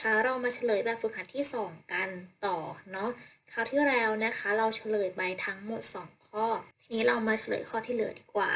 นะคะ เรามาเฉลยแบบฝึกหัดที่ 2 กันต่อเนาะคราวที่แล้วนะคะ เราเฉลยไปทั้งหมด 2 ข้อ ทีนี้เรามาเฉลยข้อที่เหลือดีกว่า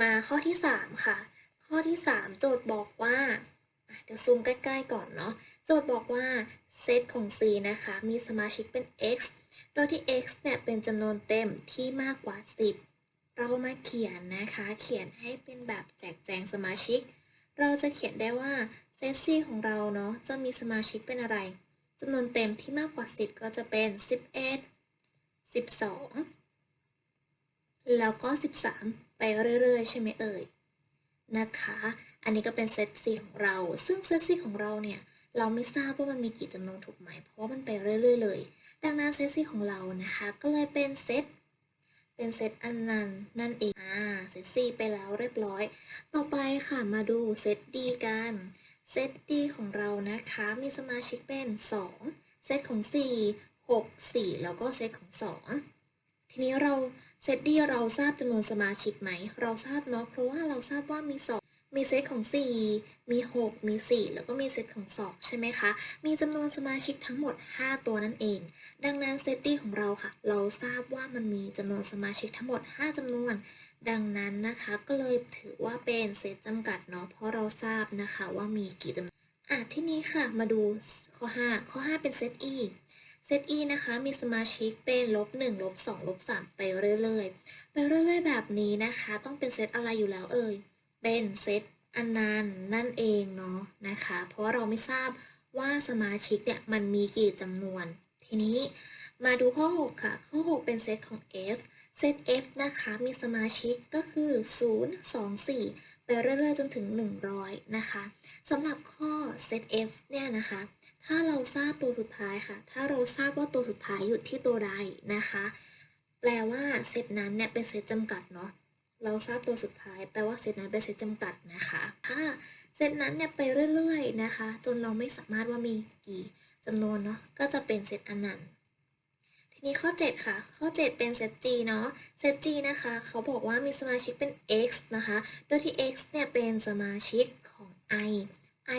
มาข้อที่ 3 ค่ะ ข้อที่ 3 โจทย์บอกว่าเดี๋ยวซูมใกล้ๆก่อนเนาะโจทย์บอกว่าเซตของ C นะคะ มีสมาชิกเป็น x โดยที่ x เนี่ยเป็นจำนวนเต็มที่มากกว่า 10 เรามาเขียนนะคะ เขียนให้เป็นแบบแจกแจงสมาชิก เราจะเขียนได้ว่า เซต C ของเราเนาะจะมีสมาชิกเป็นอะไรจำนวนเต็มที่มากกว่า 10 ก็จะเป็น 11 12 แล้วก็ 13 ไปเรื่อยๆ ใช่ไหมเอ่ยนะคะ อันนี้ก็เป็นเซต C ของเรา ซึ่งเซต C ของเราเนี่ย เราไม่ทราบว่ามันมีกี่จำนวนถูกไหม เพราะว่ามันไปเรื่อยๆเลย ดังนั้นเซต C ของเรานะคะ ก็เลยเป็นเซต เป็นเซตอันนั้นนั่นเอง อ่า เซต C ไปแล้วเรียบร้อย ต่อไปค่ะ มาดูเซต D กัน เซต D ของเรานะคะมีสมาชิกเป็น 2 เซตของ 4 6 4 แล้วก็เซตของ 2 ทีนี้เราเซต D เราทราบจำนวนสมาชิกไหม เราทราบเนาะเพราะว่าเราทราบว่ามี 2 มีเซตของ 4 มี 6 มี 4 แล้วก็มีเซตของ 2 ใช่ไหมคะ มีจำนวนสมาชิกทั้งหมด 5 ตัวนั่นเอง ดังนั้นเซต D ของเราค่ะ เราทราบว่ามันมีจำนวนสมาชิกทั้งหมด 5จำนวน ดังนั้นนะคะก็เลยถือว่าเป็นเซตจำกัดเนาะ เพราะเราทราบนะคะว่ามีกี่จำนวนอะที่นี้ค่ะมาดูข้อ 5 ข้อ 5 เป็นเซต E เซต E นะคะ มีสมาชิกเป็นลบ1ลบ2ลบ3ไปเรื่อยๆ ไปเรื่อยๆ แบบนี้นะคะ ต้องเป็นเซตอะไรอยู่แล้วเอ่ย เป็นเซตอนันต์นั่นเองเนาะนะคะ เพราะว่าเราไม่ทราบว่าสมาชิกเนี่ยมันมีกี่จำนวน ทีนี้มาดูข้อ 6 ค่ะ ข้อ 6 เป็นเซตของ F เซต F นะคะ มีสมาชิกก็คือ 0 2 4 ไปเรื่อยๆ จนถึง 100 นะคะสำหรับข้อเซต F เนี่ยนะคะ ถ้าเราทราบตัวสุดท้ายค่ะ ถ้าเราทราบว่าตัวสุดท้ายอยู่ที่ตัวใดนะคะ แปลว่าเซตนั้นเนี่ยเป็นเซตจำกัดเนาะ เราทราบตัวสุดท้ายแปลว่าเซตนั้นเป็นเซตจำกัดนะคะ ถ้าเซตนั้นเนี่ยไปเรื่อยๆนะคะ จนเราไม่สามารถว่ามีกี่จำนวนเนาะก็จะเป็นเซตอนันต์ทีนี้ข้อ 7 ค่ะ ข้อ 7 เป็นเซต G เนาะเซต G นะคะ เขาบอกว่ามีสมาชิกเป็น x นะคะ โดยที่ x เนี่ยเป็นสมาชิกของ i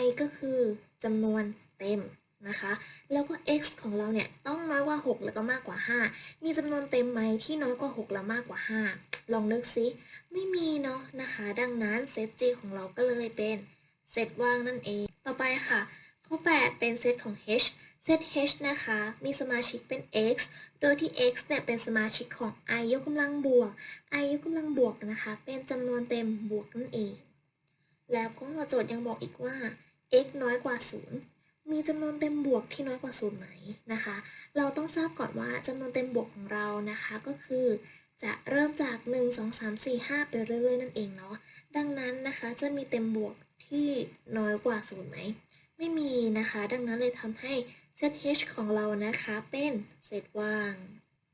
i ก็คือจำนวนเต็มนะคะ แล้วก็ x ของเราเนี่ยต้องน้อยกว่า 6 แล้วก็มากกว่า 5 มีจำนวนเต็มไหมที่น้อยกว่า 6 แล้วมากกว่า 5 ลองนึกซิไม่มีเนาะนะคะ ดังนั้นเซต G ของเราก็เลยเป็นเซตว่างนั่นเอง ต่อไปค่ะ ข้อ 8 เป็นเซตของ h เซต h นะคะ มีสมาชิกเป็น x โดยที่ x เนี่ยเป็นสมาชิกของ i ยกกำลังบวก i ยกกำลังบวกนะคะ เป็นจำนวนเต็มบวกนั่นเอง แล้วก็โจทย์ยังบอกอีกว่า x น้อยกว่า 0 มีจำนวนเต็มบวกที่น้อยกว่า 0 ไหมนะคะ เราต้องทราบก่อนว่าจำนวนเต็มบวกของเรานะคะก็คือ จะเริ่มจาก 1 2 3 4 5 ไปเรื่อยๆ นั่นเองเนาะ ดังนั้นนะคะจะมีเต็มบวกที่น้อยกว่า0ไหม ไม่มีนะคะ ดังนั้นเลยทำให้เซต h ของเรานะคะเป็นเซตว่าง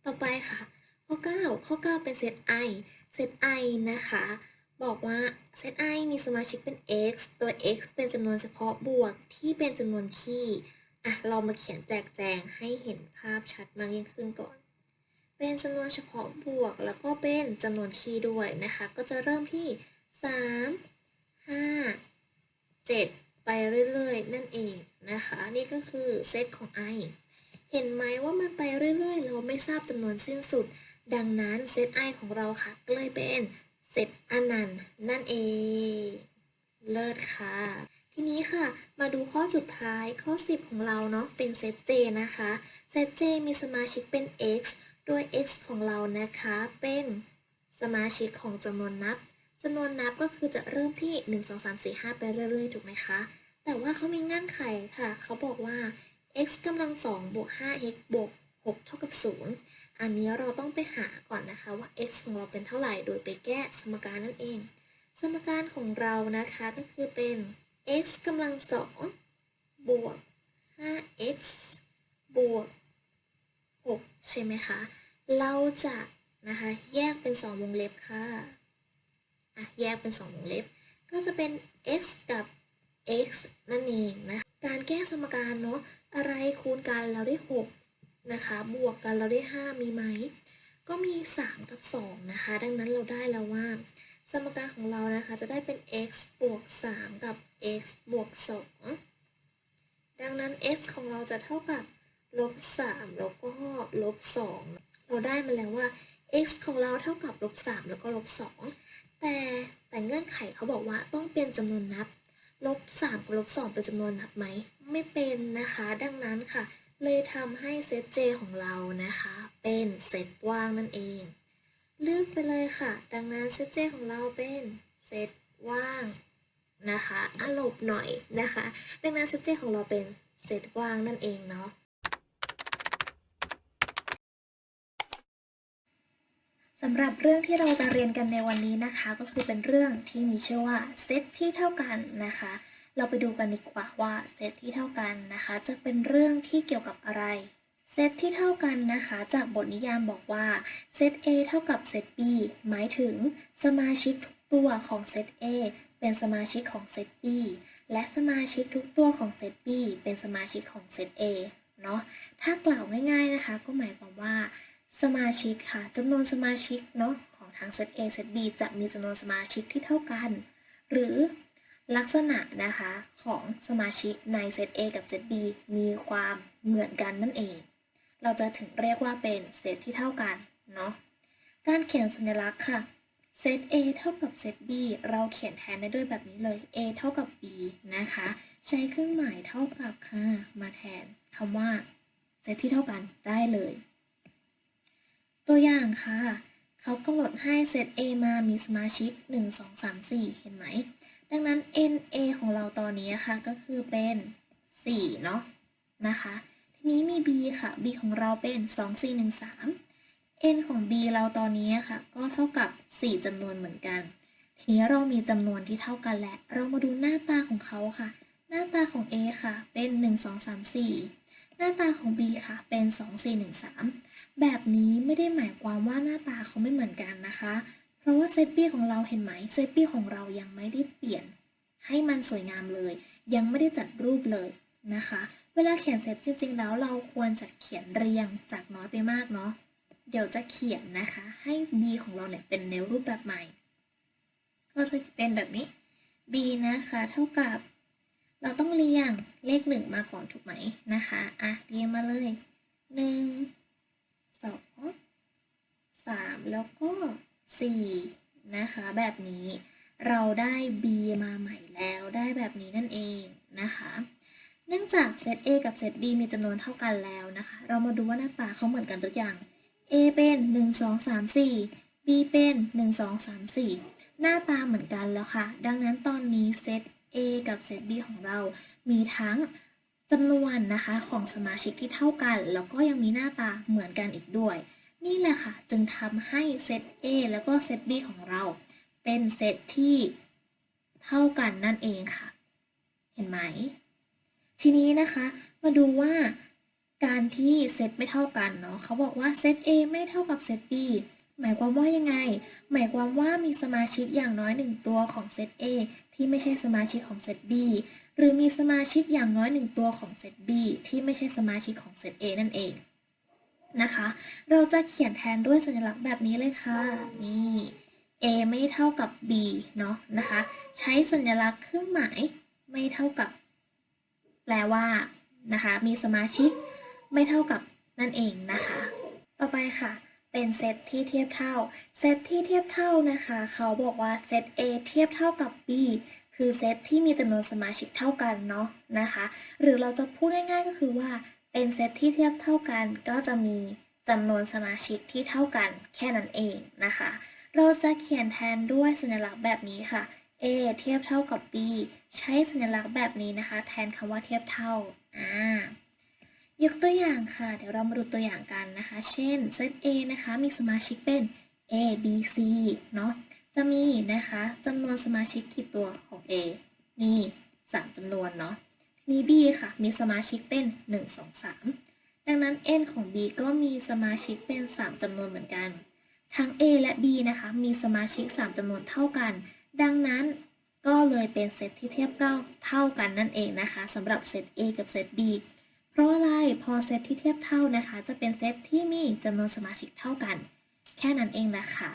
ต่อไปค่ะ ข้อ 9 ข้อ 9 เป็นเซต i เซต i นะคะ บอกว่าเซต i มีสมาชิกเป็น x ตัว x เป็นจำนวนเฉพาะบวกที่เป็นจำนวนคี่อะเรามาเขียนแจกแจงให้เห็นภาพชัดมากยิ่งขึ้นก่อน เป็นจำนวนเฉพาะบวก แล้วก็เป็นจำนวนคี่ด้วยนะคะ ก็จะเริ่มที่ 3 5 7 ไปเรื่อยๆ นั่นเองนะคะ นี่ก็คือเซตของ i เห็นไหมว่ามันไปเรื่อยๆ เราไม่ทราบจำนวนสิ้นสุด ดังนั้นเซต i ของเราค่ะก็เลยเป็นเซตอนันต์นั่นเอง เลิศค่ะ ทีนี้ค่ะมาดูข้อสุดท้ายข้อ 10 ของเราเนาะเป็นเซต j นะคะ เซต j มีสมาชิกเป็น x โดย x ของเรานะคะเป็นสมาชิกของจำนวนนับจำนวนนับก็คือจะเริ่มที่ 1 2 3 4 5 ไปเรื่อยๆ ถูกไหมคะ แต่ว่าเขามีเงื่อนไขค่ะ เขาบอกว่า x กำลัง2บวก 5x บวก6เท่ากับ 0 อันนี้เราต้องไปหาก่อนนะคะว่า x ของเราเป็นเท่าไหร่ โดยไปแก้สมการนั่นเอง สมการของเรานะคะก็คือเป็น x กำลัง2บวก 5x บวก 6 ใช่ไหมคะ เราจะนะคะแยกเป็น 2 วงเล็บค่ะอะ แยกเป็น 2 วงเล็บ ก็จะเป็น x กับ x นั่นเองนะคะการแก้สมการเนาะอะไรคูณกันเราได้ 6 นะคะ บวกกันเราได้ 5 มีไหม ก็มี 3 กับ 2 นะคะ ดังนั้นเราได้แล้วว่า สมการของเรานะคะจะได้เป็น x บวก 3 กับ x บวก 2 ดังนั้น x ของเราจะเท่ากับ ลบ3แล้วก็ลบ2เราได้มาแล้วว่า x ของเราเท่ากับลบ3แล้วก็ลบ2แต่แต่เงื่อนไขเขาบอกว่าต้องเป็นจำนวนนับลบ3กับลบ2เป็นจำนวนนับไหม ไม่เป็นนะคะ ดังนั้นค่ะ เลยทำให้เซต J ของเรานะคะ เป็นเซตว่างนั่นเอง เลือกไปเลยค่ะ ดังนั้นเซต J ของเราเป็นเซตว่างนะคะอะหลบหน่อยนะคะ ดังนั้นเซต J ของเราเป็นเซตว่างนั่นเองเนาะ สำหรับเรื่องที่เราจะเรียนกันในวันนี้นะคะ ก็คือเป็นเรื่องที่มีชื่อว่าเซตที่เท่ากันนะคะ เราไปดูกันดีกว่าว่าเซตที่เท่ากันนะคะ จะเป็นเรื่องที่เกี่ยวกับอะไรเซตที่เท่ากันนะคะ จากบทนิยามบอกว่าเซต A เท่ากับเซต B หมายถึง สมาชิกทุกตัวของเซต A เป็นสมาชิกของเซต B และสมาชิกทุกตัวของเซต B เป็นสมาชิกของเซต A เนาะถ้ากล่าวง่ายๆนะคะ ก็หมายความว่า สมาชิกค่ะจำนวนสมาชิกเนาะของทั้งเซต A เซต B จะมีจำนวนสมาชิกที่เท่ากัน หรือลักษณะนะคะของสมาชิกในเซต A กับเซต B มีความเหมือนกันนั่นเอง เราจะถึงเรียกว่าเป็นเซตที่เท่ากันเนาะการเขียนสัญลักษณ์ค่ะเซต A เท่ากับเซต B เราเขียนแทนได้ด้วยแบบนี้เลย A เท่ากับ B นะคะ ใช้เครื่องหมายเท่ากับค่ะมาแทนคำว่าเซตที่เท่ากันได้เลย ตัวอย่างค่ะ เขากำหนดให้เซต A มามีสมาชิก 1 2 3 4 เห็นไหม ดังนั้น NA ของเราตอนนี้ค่ะก็คือเป็น 4 เนาะนะคะ ทีนี้มี B ค่ะ B ของเราเป็น 2 4 1 3 N ของ B เราตอนนี้ค่ะ ก็เท่ากับ 4จำนวนเหมือนกัน ทีนี้เรามีจำนวนที่เท่ากันแล้วเรามาดูหน้าตาของเขาค่ะ หน้าตาของ A ค่ะ เป็น 1 2 3 4 หน้าตาของ B ค่ะ เป็น 2 4 1 3 แบบนี้ไม่ได้หมายความว่าหน้าตาเขาไม่เหมือนกันนะคะ เพราะว่าเซตปี้ของเราเห็นไหมเซตปี้ของเรายังไม่ได้เปลี่ยน ให้มันสวยงามเลย ยังไม่ได้จัดรูปเลยนะคะ เวลาเขียนเซตจริง ๆ แล้วเราควรจะเขียนเรียงจากน้อยไปมากเนาะ เดี๋ยวจะเขียนนะคะ ให้ b ของเราเนี่ยเป็นในรูปแบบใหม่ ก็จะเป็นแบบนี้ b นะคะ เท่ากับ เราต้องเรียงเลขหนึ่งมาก่อนถูกไหมนะคะอะเรียงมาเลยหนึ่งสองสามแล้วก็สี่นะคะแบบนี้เราได้ b มาใหม่แล้วได้แบบนี้นั่นเองนะคะ เนื่องจากเซต a กับเซต b มีจำนวนเท่ากันแล้วนะคะ เรามาดูว่าหน้าตาเขาเหมือนกันหรือยัง a เป็น 1 2 3 4 b เป็น 1 2 3 4 หน้าตาเหมือนกันแล้วค่ะ ดังนั้นตอนนี้เซต a กับเซต b ของเรา มีทั้งจำนวนนะคะของสมาชิกที่เท่ากัน แล้วก็ยังมีหน้าตาเหมือนกันอีกด้วย นี่แหละค่ะ จึงทำให้เซต A แล้วก็เซต B ของเรา เป็นเซตที่เท่ากันนั่นเองค่ะ เห็นไหม ทีนี้นะคะ มาดูว่าการที่เซตไม่เท่ากันเนาะเขาบอกว่าเซต A ไม่เท่ากับเซต B หมายความว่ายังไง หมายความว่ามีสมาชิกอย่างน้อยหนึ่งตัวของเซต A ที่ไม่ใช่สมาชิกของเซต B หรือมีสมาชิกอย่างน้อยหนึ่งตัวของเซต B ที่ไม่ใช่สมาชิกของเซต A นั่นเองนะคะ เราจะเขียนแทนด้วยสัญลักษณ์แบบนี้เลยค่ะ นี่ A ไม่เท่ากับ B เนาะนะคะ ใช้สัญลักษณ์เครื่องหมายไม่เท่ากับ แปลว่านะคะ มีสมาชิกไม่เท่ากับนั่นเองนะคะ ต่อไปค่ะ เป็นเซตที่เทียบเท่า เซตที่เทียบเท่านะคะ เขาบอกว่าเซต A เทียบเท่ากับ B คือเซตที่มีจำนวนสมาชิกเท่ากันเนาะนะคะ หรือเราจะพูดง่ายๆก็คือว่าเป็นเซตที่เทียบเท่ากัน ก็จะมีจำนวนสมาชิกที่เท่ากันแค่นั้นเองนะคะ เราจะเขียนแทนด้วยสัญลักษณ์แบบนี้ค่ะ A เทียบเท่ากับ B ใช้สัญลักษณ์แบบนี้นะคะ แทนคำว่าเทียบเท่าอ่า ยกตัวอย่างค่ะ เดี๋ยวเรามาดูตัวอย่างกันนะคะ เช่นเซต A นะคะ มีสมาชิกเป็น A B C เนาะจะมีนะคะจำนวนสมาชิกกี่ตัวของ A มี 3จำนวนเนาะทีนี้ B ค่ะ มีสมาชิกเป็น 1 2 3 ดังนั้น N ของ B ก็มีสมาชิกเป็น 3จำนวนเหมือนกัน ทั้ง A และ B นะคะ มีสมาชิก 3จำนวนเท่ากัน ดังนั้นก็เลยเป็นเซตที่เทียบเก้าเท่ากันนั่นเองนะคะสำหรับเซต A กับเซต B เพราะอะไรพอเซตที่เทียบเท่านะคะ จะเป็นเซตที่มีจำนวนสมาชิกเท่ากัน แค่นั้นเองนะคะ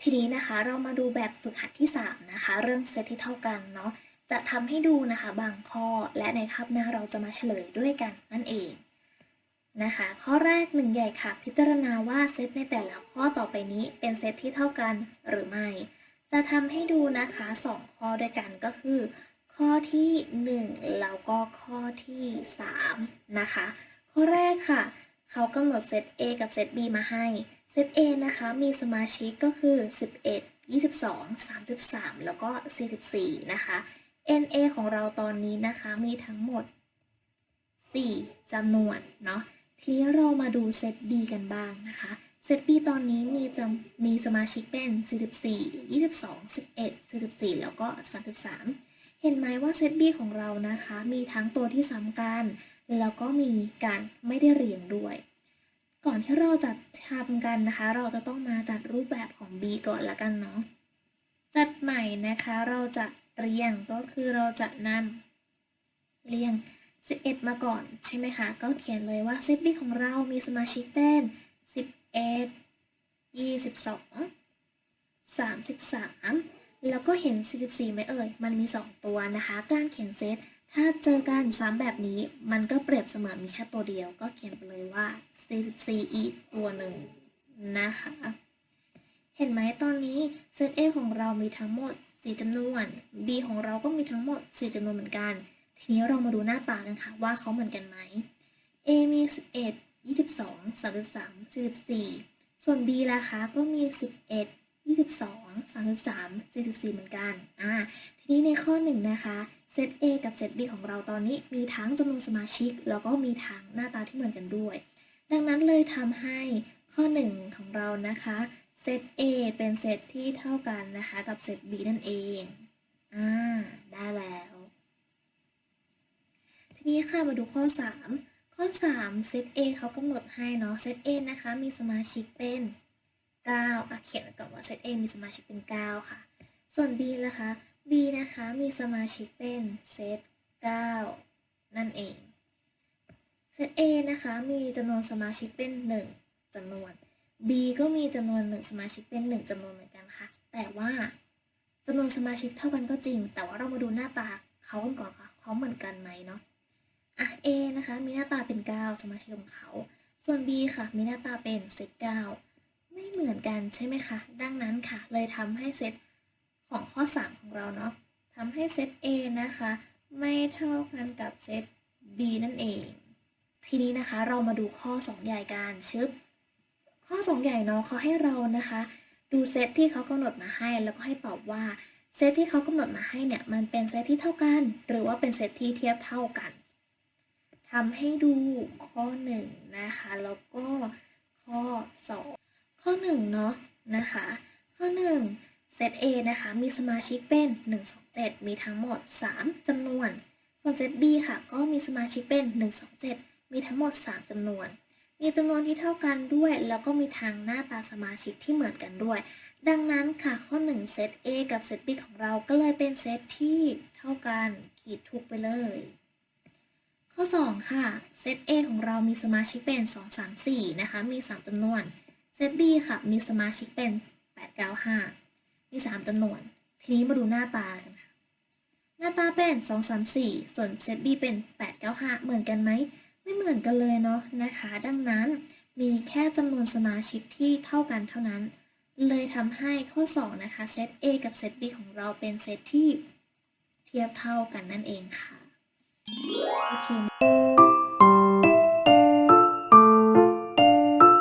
ทีนี้นะคะเรามาดูแบบฝึกหัดที่ 3 นะคะ เรื่องเซตที่เท่ากันเนาะจะทำให้ดูนะคะบางข้อและในคาบหน้าเราจะมาเฉลยด้วยกันนั่นเองนะคะ ข้อแรกหนึ่งใหญ่ค่ะ พิจารณาว่าเซตในแต่ละข้อต่อไปนี้เป็นเซตที่เท่ากันหรือไม่ จะทำให้ดูนะคะสองข้อด้วยกันก็คือ ข้อที่ 1 แล้วก็ข้อที่ 3 นะคะ ข้อแรกค่ะ เขากำหนดเซต A กับเซต B มาให้ เซต A นะคะ มีสมาชิกก็คือ 11 22 33 แล้วก็ 44 นะคะ NA ของเราตอนนี้นะคะมีทั้งหมด 4จำนวนเนาะ ทีนี้เรามาดูเซต B กันบ้างนะคะเซต B ตอนนี้มีจำมีสมาชิกเป็น 44 22 11 44 แล้วก็ 33 ห็นไหมว่าเซต B ของเรานะคะ มีทั้งตัวที่ซ้ำกัน แล้วก็มีการไม่ได้เรียงด้วย ก่อนที่เราจะทำกันนะคะ เราจะต้องมาจัดรูปแบบของ B ก่อนละกันเนาะจัดใหม่นะคะเราจะเรียงก็คือเราจะนำเรียง 11 มาก่อนใช่ไหมคะ ก็เขียนเลยว่าเซต B ของเรามีสมาชิกเป็น 11 22 33 แล้วก็เห็น 44ไหมเอ่ย มันมี 2 ตัวนะคะ การเขียนเซต ถ้าเจอกันซ้ำแบบนี้ มันก็เปรียบเสมือนมีแค่ตัวเดียว ก็เขียนไปเลยว่า 44 อีกตัวหนึ่งนะคะ เห็นไหมตอนนี้เซต A ของเรามีทั้งหมด 4จำนวน B ของเราก็มีทั้งหมด 4จำนวนเหมือนกัน ทีนี้เรามาดูหน้าตากันค่ะว่าเขาเหมือนกันไหม A มี 11 22 33 44 ส่วน B ล่ะคะก็มี 11 22 33 44 เหมือนกัน อ่า ทีนี้ในข้อหนึ่งนะคะเซต A กับเซต B ของเราตอนนี้มีทั้งจำนวนสมาชิก แล้วก็มีทั้งหน้าตาที่เหมือนกันด้วย ดังนั้นเลยทำให้ข้อ 1 ของเรานะคะเซต A เป็นเซตที่เท่ากันนะคะกับเซต B นั่นเอง อ่า ได้แล้ว ทีนี้ค่ะมาดูข้อ 3 ข้อ 3 เซต A เขากำหนดให้เนาะ เซต A นะคะมีสมาชิกเป็น 9อะเขียนไว้ก่อนว่าเซต A มีสมาชิกเป็น 9 ค่ะ ส่วน B ล่ะคะ B นะคะมีสมาชิกเป็นเซต 9 นั่นเอง เซต A นะคะมีจำนวนสมาชิกเป็น 1จำนวน B ก็มีจำนวน 1 สมาชิกเป็น 1จำนวนเหมือนกันค่ะ แต่ว่าจำนวนสมาชิกเท่ากันก็จริง แต่ว่าเรามาดูหน้าตาเขากันก่อนค่ะเขาเหมือนกันไหมเนาะอะ A นะคะมีหน้าตาเป็น 9 สมาชิกของเขา ส่วน B ค่ะมีหน้าตาเป็นเซต9 ไม่เหมือนกันใช่ไหมคะ ดังนั้นค่ะ เลยทำให้เซตของข้อ 3 ของเราเนาะทำให้เซต A นะคะ ไม่เท่ากันกับเซต B นั่นเอง ทีนี้นะคะเรามาดูข้อ 2 ใหญ่กันชึบข้อ 2 ใหญ่เนาะเขาให้เรานะคะ ดูเซตที่เขากำหนดมาให้แล้วก็ให้ตอบว่าเซตที่เขากำหนดมาให้เนี่ยมันเป็นเซตที่เท่ากัน หรือว่าเป็นเซตที่เทียบเท่ากันทำให้ดูข้อ 1 นะคะ แล้วก็ข้อ 2 ข้อ1เนาะนะคะ ข้อ1เซต A นะคะมีสมาชิกเป็น 1 2 7 มีทั้งหมด 3จำนวน ส่วนเซต B ค่ะก็มีสมาชิกเป็น 1 2 7 มีทั้งหมด 3จำนวน มีจำนวนที่เท่ากันด้วย แล้วก็มีทางหน้าตาสมาชิกที่เหมือนกันด้วย ดังนั้นค่ะข้อ1เซต A กับเซต B ของเราก็เลยเป็นเซตที่เท่ากันขีดถูกไปเลยข้อ 2 ค่ะ เซต A ของเรามีสมาชิกเป็น 2 3 4 นะคะ มี 3จำนวน เซต B ค่ะ มีสมาชิกเป็น 8 9 5 มี 3จำนวน ทีนี้มาดูหน้าตากันค่ะ หน้าตาเป็น 2 3 4 ส่วนเซต B เป็น 8 9 5 เหมือนกันไหม ไม่เหมือนกันเลยเนาะนะคะ ดังนั้นมีแค่จำนวนสมาชิกที่เท่ากันเท่านั้น เลยทำให้ข้อ 2 นะคะ เซต A กับเซต B ของเราเป็นเซตที่เทียบเท่ากันนั่นเองค่ะ